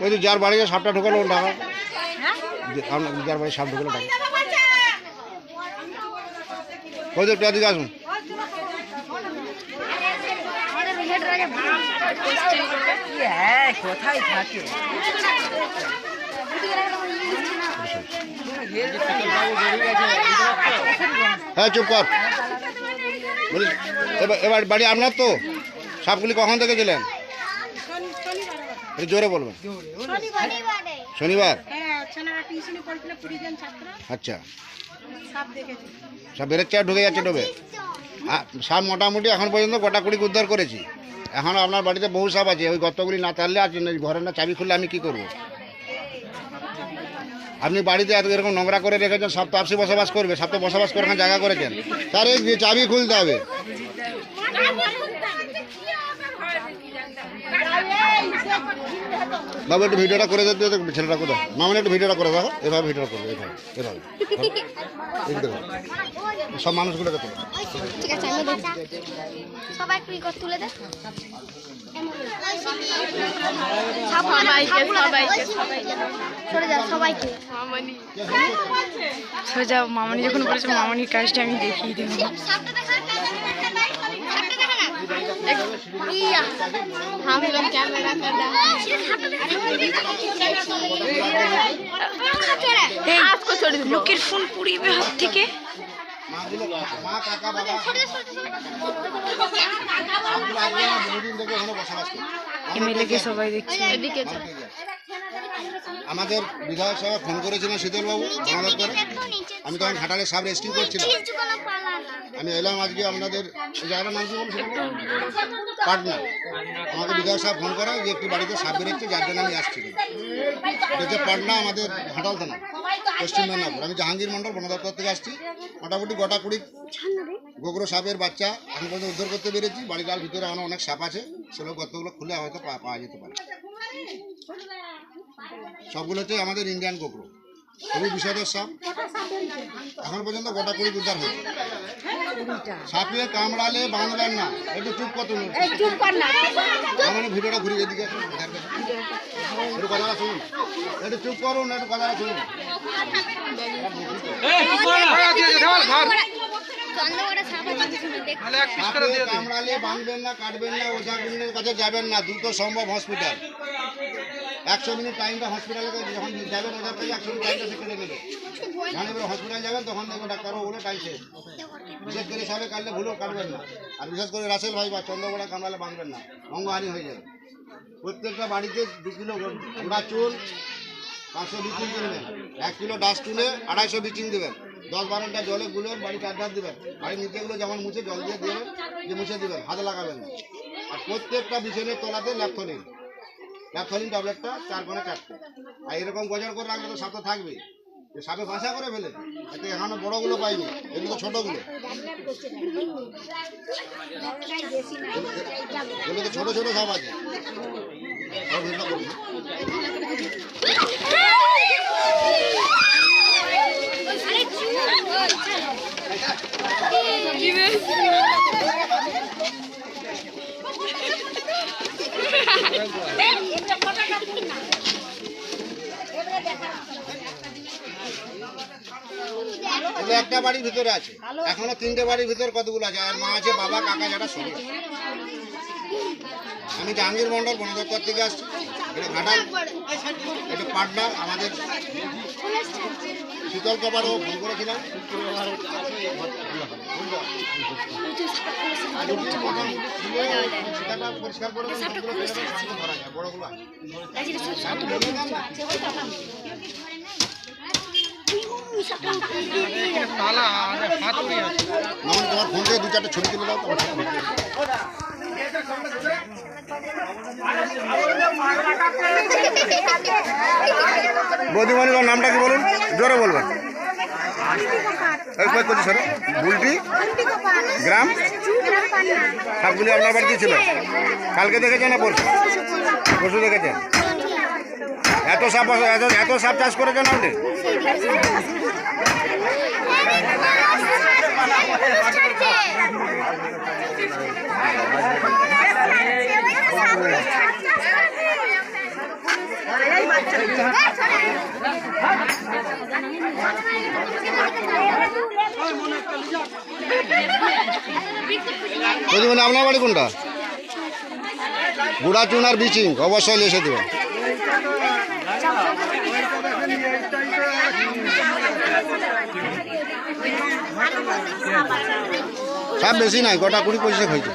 ওই তো যার বাড়িতে সাপটা ঢোকালো টাকা যার বাড়ি সাপ ঢোকালো টাকা ওই তো আসুন হ্যাঁ কোথায় থাকে হ্যাঁ চুপ কর। এবার বাড়ি আপনার তো? সাপগুলি কখন থেকে ছিলেন জোরে বলবেন। শনিবার? আচ্ছা। সব বেরোচ্ছে আর ঢুকে যাচ্ছে ডোবে সাপ মোটামুটি এখন পর্যন্ত গোটা কুড়ি উদ্ধার করেছি। এখন আপনার বাড়িতে বহু সাপ আছে, ওই গতগুলি না থাকলে আর ঘরের না চাবি খুললে আমি কি করব? আপনি বাড়িতে এত এরকম নোংরা করে রেখেছেন সাপ তো আপসি বসবাস করবে সাপ তো বসবাস করে জায়গা করেছেন। তার এই চাবি খুলতে হবে। বাবু, একটু ভিডিওটা করে দিতে ছেলেটা কোথায়। মামনি, একটু ভিডিওটা করে দেখো, এভাবে ভিডিওটা করবে, এভাবে এভাবে। সব মানুষগুলোকে তোলো ঠিক আছে সবাই তুলে সোজা মামনি যখন বলেছে মামনির কাজটা আমি দেখিয়ে দেবো লোকের ফোন পুড়িবে হাত থেকে মা কাকা বাবা। বহুদিন থেকে ওখানে বসবাস করে। এমএলএ কে সবাই দেখছে। এদিকে আমাদের বিধায়ক সাহেব ফোন করেছিলেন শীতলবাবু আমাদের করে। আমি তখন ঘাটালে সাব রেস্কিউ করছিলাম। আমি এলাম আজকে আপনাদের জায়গাটার নাম কি বলছিলাম পাটনা। আমাকে বিধায়ক সাহেব ফোন করে যে একটু বাড়িতে সাপ বেরোচ্ছে যার জন্য আমি আসছি। এটা হচ্ছে পাটনা আমাদের ঘাটাল থানা, পশ্চিম মেদিনীপুর। আমি জাহাঙ্গীর মন্ডল বন দপ্তর থেকে আসছি। মোটামুটি গোটা কুড়ি গোগরো সাপের বাচ্চা এখন পর্যন্ত উদ্ধার করতে পেরেছি। বাড়িটার ভিতরে এখনও অনেক সাপ আছে, সেগুলো গর্তগুলো খুলে হয়তো পাওয়া যেতে পারে। সবগুলো হচ্ছে আমাদের ইন্ডিয়ান গোগরো। খুবই বিষাদের সাপ এখন পর্যন্ত গোটা কুড়ি উদ্ধার হয়েছে সাপে কামড়ালে বাঁধবেন না একটু চুপ কত চুপ কর আমার ভিডিওটা ঘুরিয়ে এদিকে। একটু কথা শুনুন একটু চুপ করুন একটু কথা শুনুন কামড়ালে বাঁধবেন না কাটবেন না ওঝা কাছে যাবেন না দ্রুত সম্ভব হসপিটাল একশো মিনিট টাইমটা হসপিটালে যখন যাবেন ওদের কাছে একশো মিনিট টাইমটা সে কেটে নেবে মানে এবার হসপিটাল যাবেন, তখন দেখব ডাক্তারও বলে টাইম শেষ। বিশেষ করে সাপে কাটলে ভুলেও কাটবেন না। আর বিশেষ করে রাসেল ভাই বা চন্দ্রগোড়া কামড়ালে বাঁধবেন না, অঙ্গহানি হয়ে যাবে। প্রত্যেকটা বাড়িতে দু কিলো ঘোড়া চুল পাঁচশো বিচিং কিনবেন এক কিলো ডাস্ট তুলে আড়াইশো বিচিং দেবেন। দশ বারোটা জলে গুলে বাড়ি চার দেবেন। বাড়ির নিচেগুলো যেমন মুছে জল দিয়ে দেবেন দিয়ে মুছে দেবেন, হাতে লাগাবেন আর প্রত্যেকটা বিছানের তলাতে ল্যাপথলিন ল্যাপথলিন ট্যাবলেটটা চার কোণে চারটে। আর এরকম গজার করে রাখলে তো সাপে থাকবে যে সাপে বাসা করে ফেলে এতে এখনও বড়গুলো পাইনি, এগুলো তো ছোটোগুলো। এগুলো তো ছোটো ছোটো সাপ আছে। একটা বাড়ির ভিতরে আছে। এখনও তিনটে বাড়ির ভিতরে কতগুলো আছে? আর মা আছে বাবা কাকা যারা সবাই আমি জাহাঙ্গীর মন্ডল বন দপ্তর থেকে আসছি। এটা ঘাটাল এটা পাটনা আমাদের শীতল কাবারও ফোন করেছিলাম। পরিষ্কার করে ধরা যায়, বড়গুলো। মামন তোমার ফোন থেকে দু চারটে ছবি তুলে দাও তোমার বৌদিমণির নামটা কি বলুন? জোরে বলবেন। স্যার বুলটি গ্রাম? সবগুলি আপনার বাড়িতে ছিল? কালকে দেখেছেন না পরশু? পরশু দেখেছেন? এত সাপ এত এত সাপ চাষ করেছেন আপনি বলছি আপনার বাড়ি কোনটা? গুড়া চুন আর বিচিং, অবশ্যই এসে দেবেন। সাপ বেশি নাই গোটা কুড়ি পয়সা খাইছে